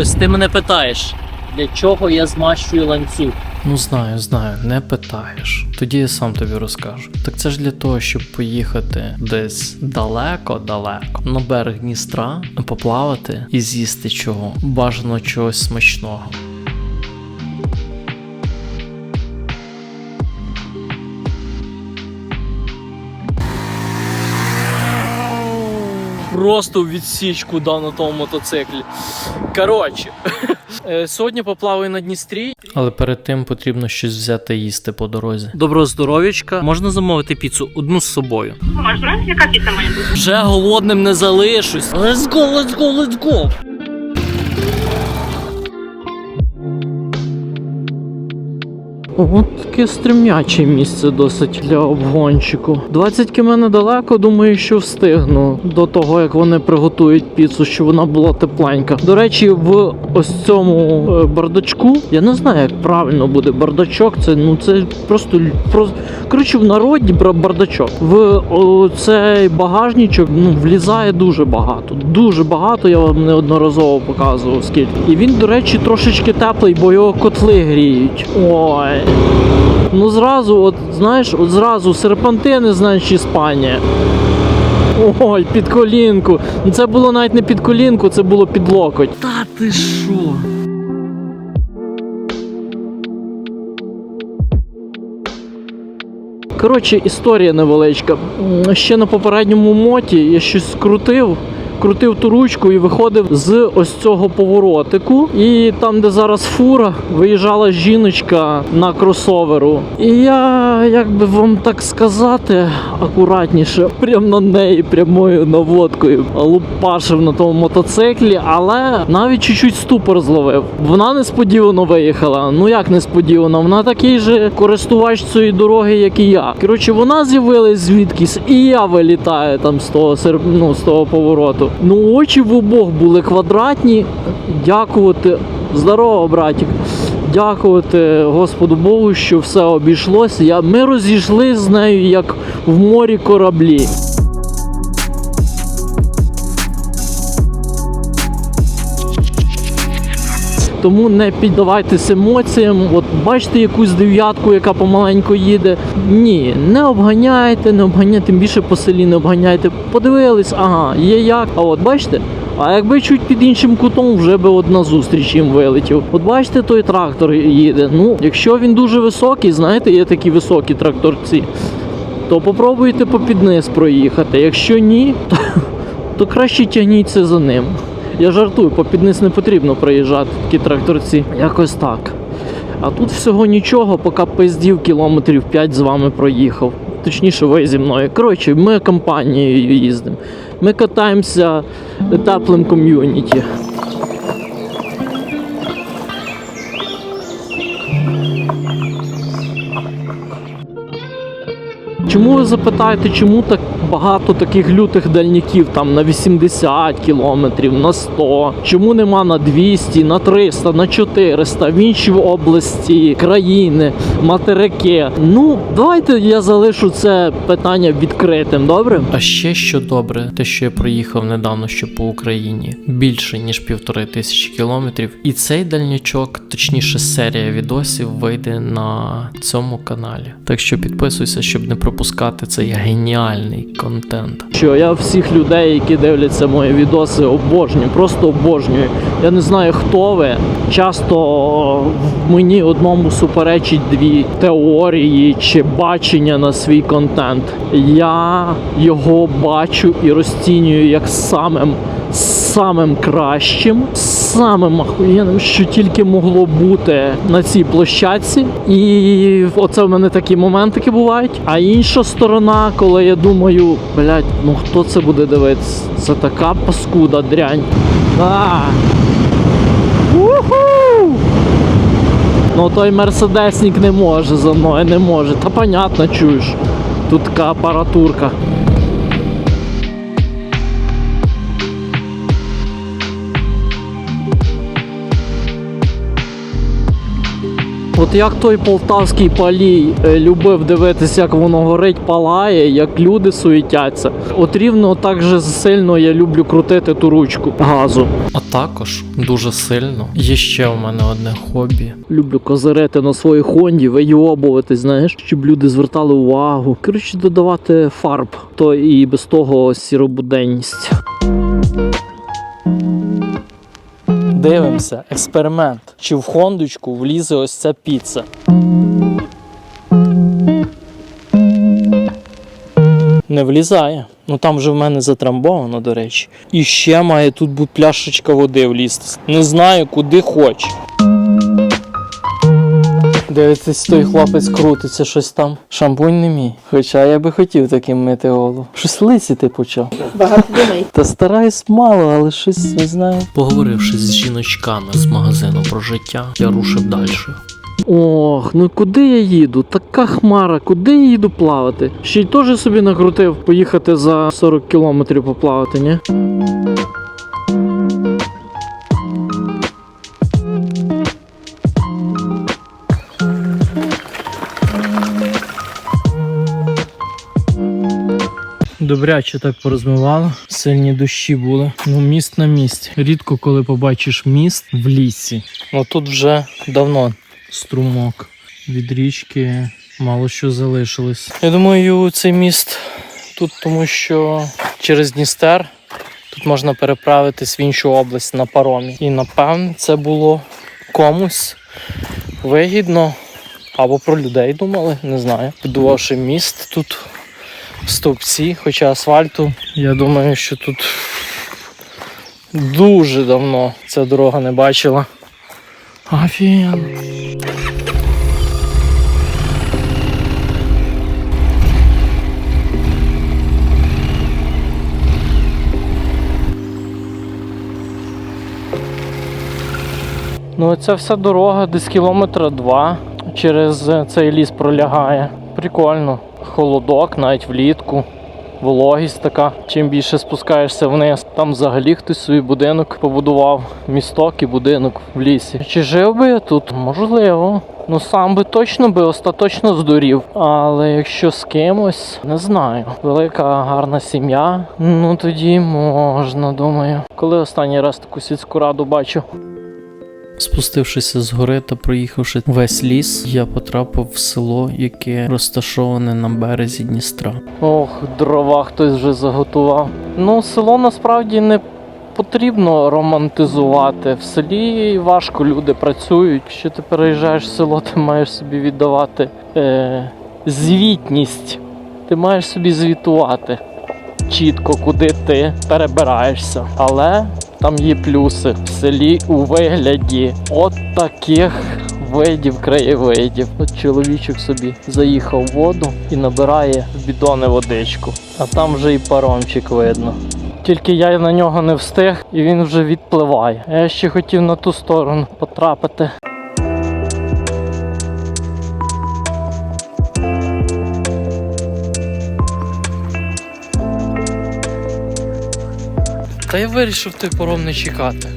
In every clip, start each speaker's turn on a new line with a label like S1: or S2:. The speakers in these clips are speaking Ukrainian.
S1: Ось ти мене питаєш, для чого я змащую ланцюг?
S2: Ну знаю, знаю, не питаєш. Тоді я сам тобі розкажу. Так це ж для того, щоб поїхати десь далеко-далеко на берег Дністра, поплавати і з'їсти чого. Бажано чогось смачного.
S1: Просто відсічку дав на тому мотоциклі. Коротше, е, сьогодні поплаваю на Дністрі.
S2: Але перед тим потрібно щось взяти їсти по дорозі.
S1: Доброго здоров'ячка. Можна замовити піцу одну з собою.
S3: Можна? Яка піца має бути?
S1: Вже голодним не залишусь. Let's go, let's go, let's go. От таке стремняче місце досить для обгончику. 20 км недалеко, думаю, що встигну до того, як вони приготують піцу, щоб вона була тепленька. До речі, в ось цьому е, бардачку, я не знаю, як правильно буде бардачок. Це ну це просто просто коротше в народі бардачок. В цей багажничок ну влізає дуже багато. Дуже багато. Я вам неодноразово показував скільки. І він, до речі, трошечки теплий, бо його котли гріють. Ой. Ну зразу, от знаєш, от зразу серпантини, знаєш, Іспанія. Ой, під колінку. Ну це було навіть не під колінку, це було під локоть. Та ти що? Коротше, історія невеличка. Ще на попередньому моті я щось скрутив. Крутив ту ручку і виходив з ось цього поворотику. І там, де зараз фура, виїжджала жіночка на кросоверу. І я, як би вам так сказати, акуратніше, прям на неї прямою наводкою лупашив на тому мотоциклі, але навіть чуть-чуть ступор зловив. Вона несподівано виїхала. Ну як несподівано, вона такий же користувач цієї дороги, як і я. Коротше, вона з'явилась звідкись, і я вилітаю там з того ну, з того повороту. Ну, очі в обох були квадратні. Дякувати. Здорово, братик. Дякувати Господу Богу, що все обійшлося. Ми розійшли з нею як в морі кораблі. Тому не піддавайтесь емоціям. От бачите якусь дев'ятку, яка помаленьку їде. Ні, не обганяйте, не обганяйте, тим більше по селі не обганяйте. Подивились, ага, є як. А от бачите? А якби чуть під іншим кутом, вже би от на зустріч їм вилетів. От бачите, той трактор їде. Ну, якщо він дуже високий, знаєте, є такі високі тракторці, то попробуйте попід низ проїхати. Якщо ні, то, то краще тягніться за ним. Я жартую, попід низ не потрібно проїжджати такі тракторці. Якось так. А тут всього нічого, поки пиздів кілометрів 5 з вами проїхав. Точніше, ви зі мною. Коротше, ми компанією їздимо. Ми катаємося теплим ком'юніті. Чому ви запитаєте, чому так багато таких лютих дальняків там на 80 кілометрів, на 100? Чому нема на 200, на 300, на 400, в інші області, країни, материки? Ну, давайте я залишу це питання відкритим, добре?
S2: А ще що добре, те, що я проїхав недавно ще по Україні більше ніж півтори тисячі кілометрів. І цей дальнячок, точніше, серія відосів, вийде на цьому каналі. Так що підписуйся, щоб не пропускати цей геніальний контент.
S1: Що я всіх людей, які дивляться мої відоси, обожнюю, просто обожнюю. Я не знаю, хто ви. Часто мені одному суперечить дві теорії чи бачення на свій контент. Я його бачу і розцінюю як самим самим кращим, самим ахуєнним, що тільки могло бути на цій площадці. І оце в мене такі моментики бувають. А інша сторона, коли я думаю, блядь, ну хто це буде дивитися? Це така паскуда дрянь. А! Уху! Ну той мерседесник не може за мною, не може. Та понятно, чуєш. Тут така апаратурка. От як той полтавський палій е, любив дивитися, як воно горить, палає, як люди суетяться. От рівно так же сильно я люблю крутити ту ручку газу.
S2: А також дуже сильно є ще у мене одне хобі.
S1: Люблю козирити на своїй хонді, вийобувати, знаєш, щоб люди звертали увагу. Коротше, додавати фарб, то і без того сіробуденність. Дивимося, експеримент. Чи в хондочку влізе ось ця піца? Не влізає. Ну там вже в мене затрамбовано, до речі. І ще має тут бути пляшечка води влізти. Не знаю, куди хоче. Дивитесь, той хлопець крутиться, щось там. Шампунь не мій. Хоча я би хотів таким мити голову. Щось лисіти почав.
S4: Багато думай.
S1: Та стараюсь мало, але щось не знаю.
S2: Поговоривши з жіночками з магазину про життя, я рушив далі.
S1: Ох, ну куди я їду? Така хмара, куди я їду плавати? Ще й теж собі накрутив поїхати за 40 кілометрів поплавати, ні? Добряче так порозмивало. Сильні дощі були. Ну, міст на місці. Рідко коли побачиш міст в лісі. Ну тут вже давно струмок від річки мало що залишилось. Я думаю, цей міст тут, тому що через Дністер тут можна переправитись в іншу область на паромі. І напевне це було комусь вигідно. Або про людей думали, не знаю. Будувавши міст тут стовпці, хоча асфальту. Я думаю, що тут дуже давно ця дорога не бачила. Офігенно. Ну, ця вся дорога десь кілометра два через цей ліс пролягає. Прикольно. Холодок, навіть влітку. Вологість така. Чим більше спускаєшся вниз, там взагалі хтось свій будинок побудував, місток і будинок в лісі. Чи жив би я тут? Можливо. Ну сам би точно би остаточно здурів. Але якщо з кимось, не знаю. Велика гарна сім'я. Ну тоді можна, думаю. Коли останній раз таку сільську раду бачу?
S2: Спустившися з гори та проїхавши весь ліс, я потрапив в село, яке розташоване на березі Дністра.
S1: Ох, дрова хтось вже заготував. Ну, село насправді не потрібно романтизувати. В селі важко люди працюють. Якщо ти переїжджаєш в село, ти маєш собі віддавати е, звітність. Ти маєш собі звітувати чітко, куди ти перебираєшся. Але там є плюси в селі у вигляді от таких видів краєвидів. От чоловічок собі заїхав в воду і набирає бідони водичку. А там вже і паромчик видно. Тільки я на нього не встиг і він вже відпливає. Я ще хотів на ту сторону потрапити. Та я вирішив той пором не чекати.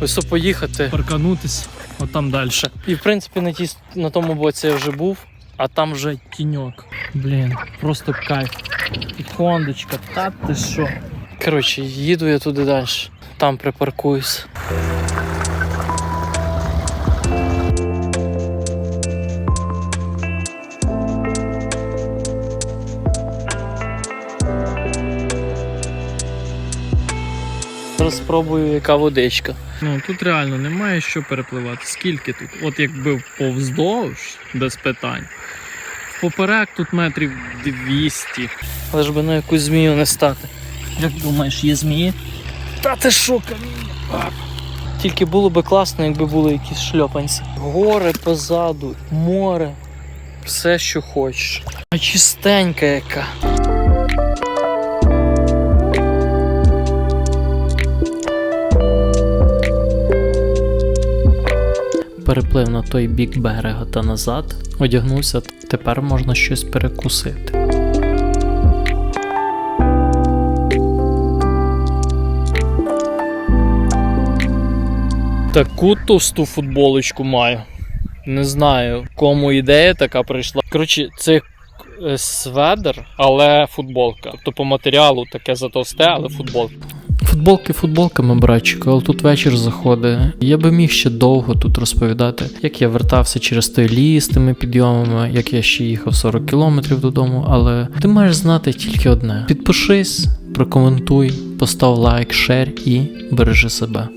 S1: Ось поїхати, парканутись, от там далі. І в принципі на, ті, на тому боці я вже був, а там вже тіньок. Блін, просто кайф. І кондочка, та ти що. Коротше, їду я туди далі. Там припаркуюсь. Зараз спробую, яка водичка. Ну тут реально немає що перепливати. Скільки тут? От якби повздовж, без питань. Поперек тут метрів 200. Але ж би на якусь змію не стати. Як думаєш, є змії? Та ти що, каміння? Тільки було би класно, якби були якісь шльопанці. Гори позаду, море, все, що хочеш. А чистенька яка.
S2: Переплив на той бік берега та назад, одягнувся, тепер можна щось перекусити.
S1: Таку товсту футболочку маю. Не знаю, кому ідея така прийшла. Коротше, це е, сведер, але футболка. Тобто по матеріалу таке затовсте, але футболка.
S2: Футболки футболками, братчику, але тут вечір заходить. Я би міг ще довго тут розповідати, як я вертався через той ліс тими підйомами, як я ще їхав 40 кілометрів додому, але ти маєш знати тільки одне: підпишись, прокоментуй, постав лайк, шер і бережи себе.